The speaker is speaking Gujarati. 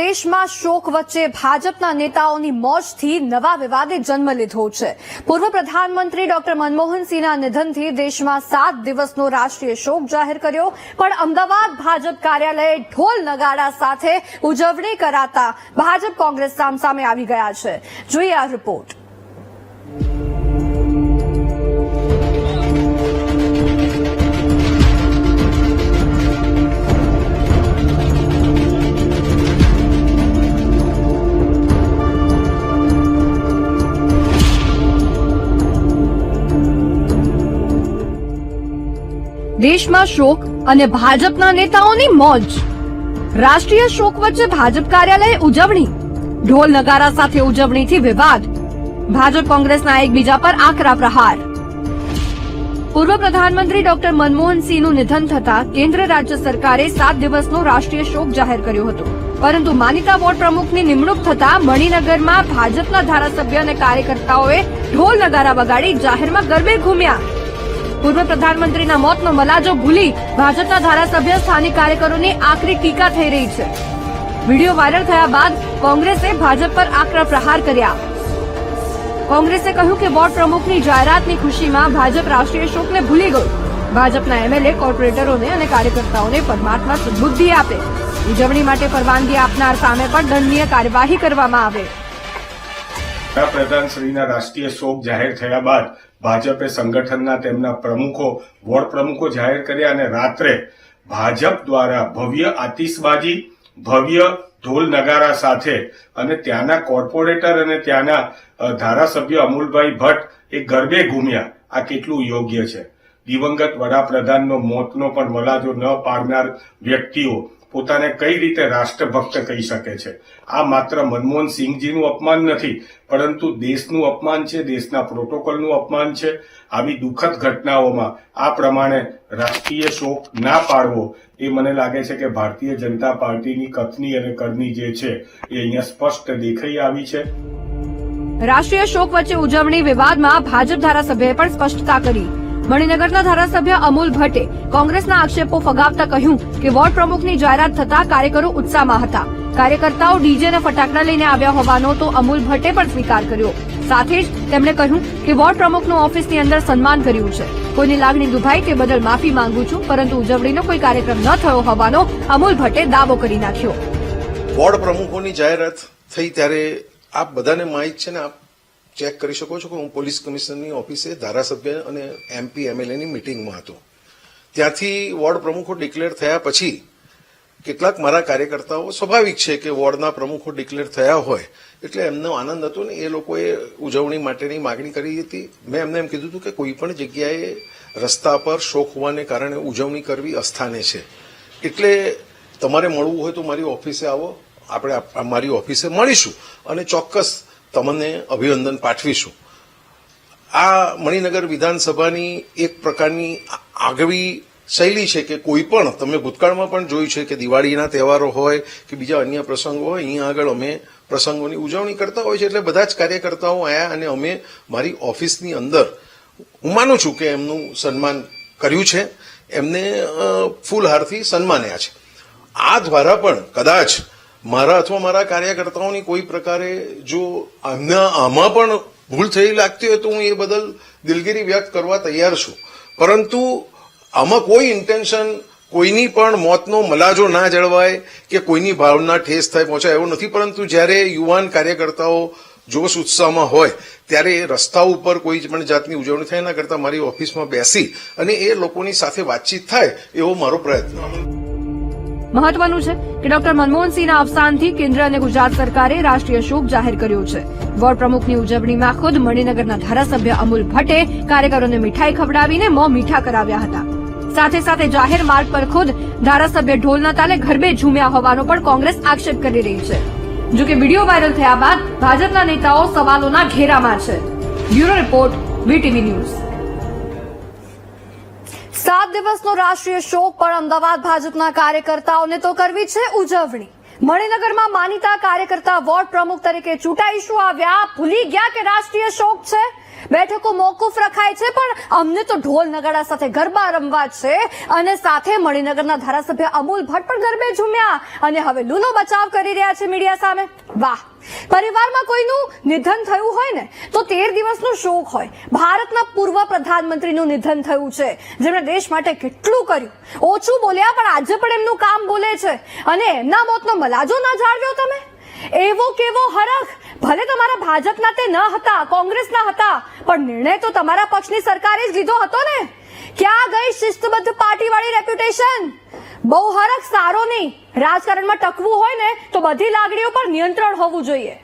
દેશમાં શોક વચ્ચે ભાજપના નેતાઓની મોજથી નવા વિવાદે જન્મ લીધો છે. પૂર્વ પ્રધાનમંત્રી ડોક્ટર મનમોહનસિંહના નિધનથી દેશમાં સાત દિવસનો રાષ્ટ્રીય શોક જાહેર કર્યો. પણ અમદાવાદ ભાજપ કાર્યાલયે ઢોલ નગાડા સાથે ઉજવણી કરાતા ભાજપ કોંગ્રેસ સામસામે આવી ગયા છે. જોઈએ આ રિપોર્ટ. દેશમાં શોક અને ભાજપના નેતાઓની મોજ. રાષ્ટ્રીય શોક વચ્ચે ભાજપ કાર્યાલય ઉજવણી. ઢોલ નગારા સાથે ઉજવણીથી વિવાદ. ભાજપ કોંગ્રેસના એકબીજા પર આકરા પ્રહાર. પૂર્વ પ્રધાનમંત્રી ડોક્ટર મનમોહનસિંહનું નિધન થતા કેન્દ્ર રાજ્ય સરકારે સાત દિવસનો રાષ્ટ્રીય શોક જાહેર કર્યો હતો. પરંતુ માનીતા વોર્ડ પ્રમુખની નિમણૂક થતા મણિનગરમાં ભાજપના ધારાસભ્ય અને કાર્યકર્તાઓએ ઢોલ નગારા વગાડી જાહેરમાં ગરબે ઘૂમ્યા. પૂર્વ પ્રધાનમંત્રીના મોતનો મલાજો ભૂલી ભાજપના ધારાસભ્ય સ્થાનિક કાર્યકરોની આકરી ટીકા થઈ રહી છે. વીડિયો વાયરલ થયા બાદ કોંગ્રેસે ભાજપ પર આકરા પ્રહાર કર્યા. કોંગ્રેસે કહ્યું કે બોર્ડ પ્રમુખની જાહેરાતની ખુશીમાં ભાજપ રાષ્ટ્રીય શોકને ભૂલી ગયું. ભાજપના એમએલએ કોર્પોરેટરોને અને કાર્યકર્તાઓને પરમાત્મા સદબુદ્ધિ આપે. ઉજવણી માટે પરવાનગી આપનાર સામે પણ દંડનીય કાર્યવાહી કરવામાં આવે. વડાપ્રધાનશ્રીના રાષ્ટ્રીય શોક જાહેર થયા બાદ ભાજપે સંગઠનના તેમના પ્રમુખો, વોર્ડ પ્રમુખો જાહેર કર્યા અને રાત્રે ભાજપ દ્વારા ભવ્ય આતિશબાજી, ભવ્ય ઢોલ નગારા સાથે અને ત્યાંના કોર્પોરેટર અને ત્યાંના ધારાસભ્ય અમૂલભાઈ ભટ્ટ એ ગરબે ઘૂમ્યા. આ કેટલું યોગ્ય છે. દિવંગત વડાપ્રધાનનો મોતનો પણ મલાજો ન પાડનાર વ્યક્તિઓ પોતાને કઈ રીતે રાષ્ટ્રભક્ત કહી શકે છે? આ માત્ર મનમોહન સિંહજીનું અપમાન નથી, પરંતુ દેશનું અપમાન છે, દેશના પ્રોટોકોલનું અપમાન છે. આવી દુઃખદ ઘટનાઓમાં આ પ્રમાણે રાષ્ટ્રીય શોક ના પાડવો એ મને લાગે છે કે ભારતીય જનતા પાર્ટીની કથની અને કરની જે છે એ અહીંયા સ્પષ્ટ દેખાઈ આવી છે. રાષ્ટ્રીય શોક વચ્ચે ઉજવણી વિવાદમાં ભાજપ ધારાસભ્યએ પણ સ્પષ્ટતા કરી. મણિનગરના ધારાસભ્ય અમૂલ ભટ્ટે કોંગ્રેસના આક્ષેપો ફગાવતા કહ્યું કે વોર્ડ પ્રમુખની જાહેરાત થતા કાર્યકરો ઉત્સાહમાં હતા. કાર્યકર્તાઓ ડીજે અને ફટાકડા લઈને આવ્યા હોવાનો તો અમૂલ ભટ્ટે પણ સ્વીકાર કર્યો. સાથે જ તેમણે કહ્યું કે વોર્ડ પ્રમુખનું ઓફિસની અંદર સન્માન કર્યું છે. કોઈની લાગણી દુભાઈ તે બદલ માફી માંગુ છું, પરંતુ ઉજવણીનો કોઈ કાર્યક્રમ ન થયો હોવાનો અમૂલ ભટ્ટે દાવો કરી નાખ્યો. વોર્ડ પ્રમુખોની જાહેરાત થઈ ત્યારે આપ બધાને માહિત છે ને આપ ચેક કરી શકો છો કે હું પોલીસ કમિશનરની ઓફિસે ધારાસભ્ય અને એમપી, એમએલએની મિટિંગમાં હતો. ત્યાંથી વોર્ડ પ્રમુખો ડિક્લેર થયા પછી કેટલાક મારા કાર્યકર્તાઓ સ્વાભાવિક છે કે વોર્ડના પ્રમુખો ડિક્લેર થયા હોય એટલે એમનો આનંદ હતો ને એ લોકોએ ઉજવણી માટેની માગણી કરી હતી. મેં એમને એમ કીધું હતું કે કોઈ પણ જગ્યાએ રસ્તા પર શોખ હોવાને કારણે ઉજવણી કરવી અસ્થાને છે. એટલે તમારે મળવું હોય તો મારી ઓફિસે આવો, આપણે આપ- મારી ઓફિસે મળીશું અને ચોક્કસ તમને અભિનંદન પાઠવીશું. આ મણિનગર વિધાનસભાની એક પ્રકારની આગવી શૈલી છે કે કોઈ પણ, તમે ભૂતકાળમાં પણ જોયું છે કે દિવાળીના તહેવારો હોય કે બીજા અન્ય પ્રસંગો હોય, અહીંયા આગળ અમે પ્રસંગોની ઉજવણી કરતા હોય છે એટલે બધા જ કાર્યકર્તાઓ આવ્યા અને અમે મારી ઓફિસની અંદર, હું માનું છું કે એમનું સન્માન કર્યું છે, એમને ફૂલહારથી સન્માન્યા છે. આ દ્વારા પણ કદાચ મારા અથવા મારા કાર્યકર્તાઓની કોઈ પ્રકારે જો આમના આમાં પણ ભૂલ થઈ લાગતી હોય તો હું એ બદલ દિલગીરી વ્યક્ત કરવા તૈયાર છું. પરંતુ આમાં કોઈ ઇન્ટેન્શન કોઈની પણ મોતનો મલાજો ના જળવાય કે કોઈની ભાવના ઠેસ થાય પહોંચાય એવું નથી. પરંતુ જ્યારે યુવાન કાર્યકર્તાઓ જોશ ઉત્સાહમાં હોય, ત્યારે રસ્તા ઉપર કોઈ પણ જાતની ઉજવણી થાય એના કરતાં મારી ઓફિસમાં બેસી અને એ લોકોની સાથે વાતચીત થાય એવો મારો પ્રયત્ન. મહત્વનું છે કે ડોક્ટર મનમોહનસિંહના અવસાનથી કેન્દ્ર અને ગુજરાત સરકારે રાષ્ટ્રીય શોક જાહેર કર્યો છે. વોર્ડ પ્રમુખની ઉજવણીમાં ખુદ મણિનગરના ધારાસભ્ય અમૂલ ભટ્ટે કાર્યકરોને મીઠાઈ ખવડાવીને મોં મીઠા કરાવ્યા હતા. સાથે સાથે જાહેર માર્ગ પર ખુદ ધારાસભ્ય ઢોલના તાલે ગરબે ઝૂમ્યા હોવાનો પણ કોંગ્રેસ આક્ષેપ કરી રહી છે. જો કે વીડિયો વાયરલ થયા બાદ ભાજપના નેતાઓ સવાલોના ઘેરામાં છે. Bureau report, VTV news. સાત દિવસનો રાષ્ટ્રીય શોક પણ અમદાવાદ ભાજપના કાર્યકર્તાઓને તો કરવી છે ઉજવણી. મણિનગરમાં માનીતા કાર્યકર્તા વોર્ડ પ્રમુખ તરીકે ચૂંટાઈશું આવ્યા. ભૂલી ગયા કે રાષ્ટ્રીય શોક છે? બેઠકો મોકૂફ રખાય છે, પણ અમને તો ઢોલ નગાડા સાથે ગરબા રમવા છે અને સાથે મણિનગરના ધારાસભ્ય અમૂલ ભટ્ટ પણ ગરબે ઝૂમ્યા. અને હવે લૂનો બચાવ કરી રહ્યા છે મીડિયા સામે. વાહ! પરિવારમાં કોઈનું નિધન થયું હોય ને, તો તેર દિવસનો શોક હોય. ભારતના પૂર્વ પ્રધાનમંત્રીનું નિધન થયું છે. જેમણે દેશ માટે કેટલું કર્યું. ઓછું બોલ્યા, પણ આજે પણ એમનું કામ બોલે છે. અને એમના મોતનો મલાજો ના જાળવ્યો તમે? એવો કેવો હરખ? ભલે તમારા ભાજપના તે ન હતા, કોંગ્રેસના હતા, પણ નિર્ણય તો તમારા પક્ષની સરકારે જ લીધો હતો ને. ક્યાં ગઈ શિસ્તબદ્ધ પાર્ટીવાળી રેપ્યુટેશન બહુ હરખ સારો નહીં. રાજકારણમાં ટકવું હોય ને, તો બધી લાગણીઓ પર નિયંત્રણ હોવું જોઈએ.